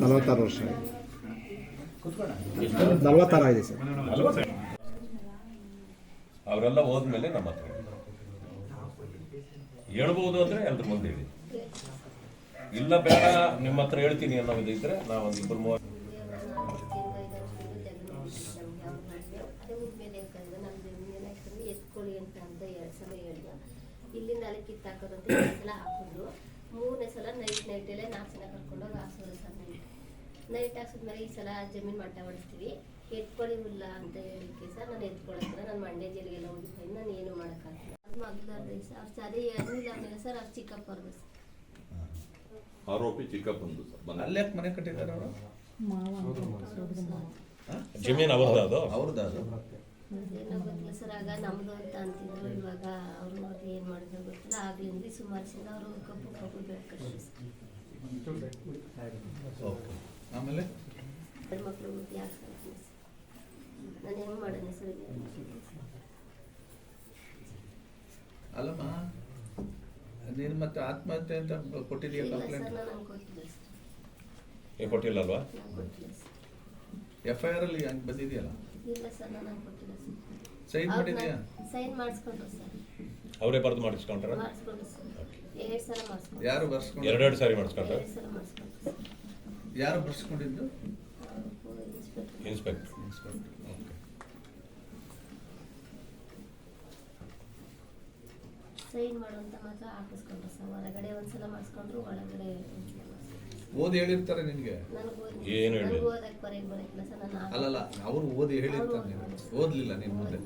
ನಲವತ್ತಾರು ವರ್ಷ ನಲವತ್ತಾರು ಆಗಿದೆ ಸರ್ ಅವರೆಲ್ಲ ಹೋದ್ಮೇಲೆ ನಮ್ಮ ಹತ್ರ ಹೇಳ್ಬೋದು ಅಂದ್ರೆ ಎಲ್ರ ಮುಂದೆ ಇಲ್ಲ ಬೇಡ, ನಿಮ್ಮ ಹತ್ರ ಹೇಳ್ತೀನಿ ಅನ್ನೋದು ಇದ್ರೆ ನಾವೊಂದು ಇಬ್ಬರು ಇಲ್ಲಿಂದ ಅಲ್ಲಿ ಸಲ ಹಾಕಿದ್ರು ಮೂರನೇ ಸಲ ನೈಟ್ ನೈಟಲ್ಲೇ ನಾಲ್ಕು ಜನ ಕರ್ಕೊಂಡೋಗಿ ಹಾಕ್ಸೋದು ಸರ್ ನೈಟ್ ನೈಟ್ ಹಾಕ್ಸಿದ್ಮೇಲೆ ಈ ಸಲ ಜಮೀನು ಮಟ್ಟ ಹೊಡಿಸ್ತೀವಿ ಎತ್ಕೊಳ್ಳಿವಿಲ್ಲ ಅಂತ ಹೇಳಿಕ್ಕೆ ಸರ್ ನಾನು ಎತ್ಕೊಳ್ಳೋದ್ರ ನಾನು ಮಂಡ್ಯ ಜಿಲ್ಲೆಗೆಲ್ಲ ಹೋಗಿದ್ದೀನಿ ನಾನು ಏನು ಮಾಡೋಕ್ಕಾಗಿಲ್ಲ ಅದು ಮಗ್ಲಾರ್ದೆ ಸರ್ ಅವ್ರು ಸರಿ ಆಮೇಲೆ ಸರ್ ಅವ್ರು ಚಿಕ್ಕಪ್ಪರ್ದು ಸರ್ ಆರೋಪಿ ಚಿಕ್ಕಪ್ಪಂದು ಸರ್. ಅಲ್ಲೇ ಮನೆ ಕಟ್ಟಿದ್ದಾರೆ ಅವರು? ಜಮೀನು ಅವ್ರದ್ದು ಅದು? ಅವ್ರದ್ದು ಅದು ಗೊತ್ತಿಲ್ಲ ನಮ್ದು ಅಂತ ಅಂತಿದ್ರು. ಇವಾಗ ಅವರು ಅದು ಏನ್ ಮಾಡಿದ್ರು ಗೊತ್ತಿಲ್ಲ. ಆಗ್ಲಿಂದ ಸುಮಾರು ಸಲ ಅವರು ಕಪ್ಪು ಕಪ್ಪು ಬೇಕು ಓಕೆ. ಆಮೇಲೆ? ಹೆಣ್ಮಕ್ಳು ಮಕ್ಳು ಹುಟ್ಟಿ ಆಗ್ತಾರೆ ನಾನು ಹೆಂಗೆ ಮಾಡೋಣ ಸರ್ ಅಲ್ಲಮ್ಮ ನೀನು ಮತ್ತೆ ಆತ್ಮಹತ್ಯೆ ಅಂತ ಕೊಟ್ಟಿದೀಯ ಕಂಪ್ಲೇಂಟ್ ಸರ್ ಕೊಟ್ಟಿಲ್ಲ ಅಲ್ವಾ? ಎಫ್ ಐ ಆರ್ ಅಲ್ಲಿ ಹಂಗೆ ಬಂದಿದೆಯಲ್ಲ? ಇಲ್ಲ ಸರ್ ನಾನು ಕೊಟ್ಟಿಲ್ಲ. ಸೈನ್ ಮಾಡಿದ್ಯಾ? ಸೈನ್ ಮಾಡಿಸ್ಕೊಂಡ್ರು ಸರ್. ಅವರೇ ಬರ್ದು ಮಾಡಿಸ್ಕೊಂಡ್ರ? ಮಾಡಿಸ್ಕೊಂಡ್ರು ಸರ್. ಎರಡು ಸಲ ಮಾಡಿಸ್ಕೊಂಡ್ರು ಯಾರು ಬರ್ಸ್ಕೊಂಡು ಎರಡೆರಡು ಸಾರಿ ಮಾಡಿಸ್ಕೊಂಡ್ರ? ಎರಡು ಸಲ ಮಾಡಿಸ್ಕೊಂಡ್ರು ಸರ್. ಯಾರು ಬರ್ಸ್ಕೊಂಡಿದ್ದು? Inspector inspector inspector okay sign ಮಾಡುವಂತ ಮಾತ್ರ ಹಾಕಿಸ್ಕೊಂಡ್ರು ಸರ್. ಹೊರಗಡೆ ಒಂದ್ಸಲ ಮಾಡಿಸ್ಕೊಂಡ್ರು ಒಳಗಡೆ ಒಂದ್ಸಲ ಓದಿ ಹೇಳಿರ್ತಾರೆ ನಿನಗೆ. ಏನು ಹೇಳಿ? ಅಲ್ಲಲ್ಲ ಅವರು ಓದಿ ಹೇಳಿರ್ತಾರೆ ನೀನು ಓದ್ಲಿಲ್ಲ ನೀನು ಮುಂದೆ.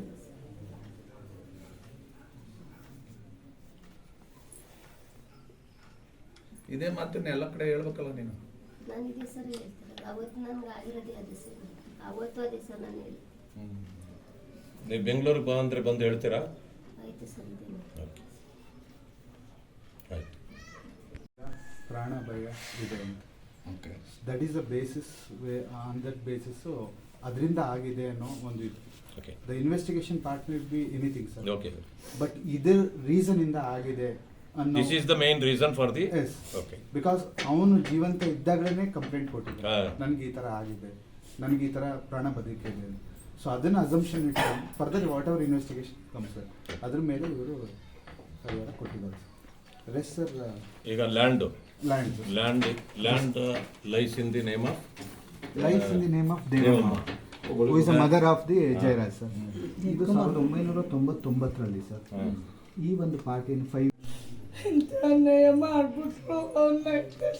ಇದೇ ಮಾತನ್ನ ಎಲ್ಲ ಕಡೆ ಹೇಳ್ಬೇಕಲ್ಲ ನೀನು. ನನಗೆ ಇದೇ ಸರ್ ಹೇಳ್ತಾರೆ ಅವತ್ತು ನನ್ಗೆ ಆಗಿರೋದೇ ಅದೇ ಸರ್. ಅವತ್ತು ಅದೇ ಸರ್ ನಾನು ಹೇಳಿ ನೀವು ಬೆಂಗಳೂರಿಗೆ ಬಂದ್ರೆ ಬಂದು ಹೇಳ್ತೀರಾ? ಆಯ್ತು ಸರ್ ಇದೇನು ಓಕೆ ಆಯ್ತು ಪ್ರಾಣ ಭಯ ಇದೆ ಅಂತ. Okay that is a basis on that basis ಅದರಿಂದ ಆಗಿದೆ ಅನ್ನೋ ಒಂದು ಇದು. Okay the investigation part will be anything sir okay but ಇದು ರೀಸನ್ ಇಂದ ಆಗಿದೆ ಅನ್ನೋ this is the main reason for the S okay because ಅವನು ಜೀವಂತ ಇದ್ದಾಗಲೇ ಕಂಪ್ಲೇಂಟ್ ಕೊಟ್ಟಿದ್ದ. ನನಗೆ ಈ ಥರ ಆಗಿದೆ. ನನಗೆ ಈ ಥರ ಪ್ರಾಣ ಬದುಕಿದೆ ಸೊ ಅದನ್ನ ಅಸಂಪ್ಷನ್ ಇಟ್ಕೊಂಡು further whatever investigation come sir ಅದ್ರ ಮೇಲೆ ಇವರು ಪರಿಹಾರ ಕೊಟ್ಟಿದ್ದಾರೆ ಸರ್ ಸರ್ ಈಗ land land land land lies in the name of life in the name of Devamma who is mother of the Jayaraj sir ಇದು ಸಾವಿರದ ಒಂಬೈನೂರ ತೊಂಬತ್ತೊಂಬತ್ತರಲ್ಲಿ ಸರ್ ಈ ಒಂದು ಪಾರ್ಟಿನ ಫೈವ್ ಮಾಡ್ಬಿಟ್ಟು ಮಾಡ್ಬಿಟ್ರು? ಅವನ್ನ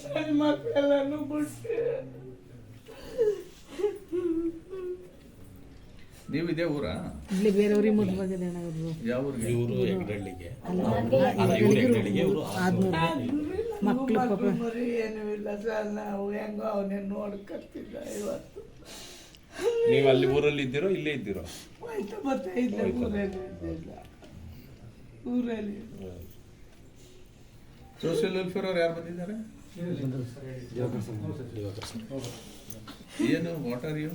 ಸಣ್ಣ ಮಕ್ಕಳೆಲ್ಲನೂ ಬಿಟ್ಟು ನೀವು ಇದೇ ಊರಾ? ಇಲ್ಲಿ ಬೇರೆಯವ್ರಿಗೆ ಮುಟ್ಬೇಕಿದೆ ಅಣ್ಣ ಯಾವ ಊರಿಗೆ? ಇವರು ಮಕ್ಕಳು ಪಾಪ ಮರಿ ಏನೂ ಇಲ್ಲ ಸರ್ ನಾವು ಹೆಂಗೋ ಅವನೇ ನೋಡ್ಕತ್ತಿದ್ದ ಇವತ್ತು ನೀವು ಅಲ್ಲಿ ಊರಲ್ಲಿ ಇದ್ದೀರೋ ಇಲ್ಲೇ ಇದ್ದೀರೋ? ಆಯ್ತು ಮತ್ತೆ ಇಲ್ಲ ಊರಲ್ಲಿ ಇದ್ದಿಲ್ಲ. ಊರಲ್ಲಿ ಸೋಷಿಯಲ್ ವೆಲ್ಫೇರ್ ಅವ್ರು ಯಾರು ಬಂದಿದ್ದಾರೆ? ಏನು ವಾಟ್ ಆರ್ ಯು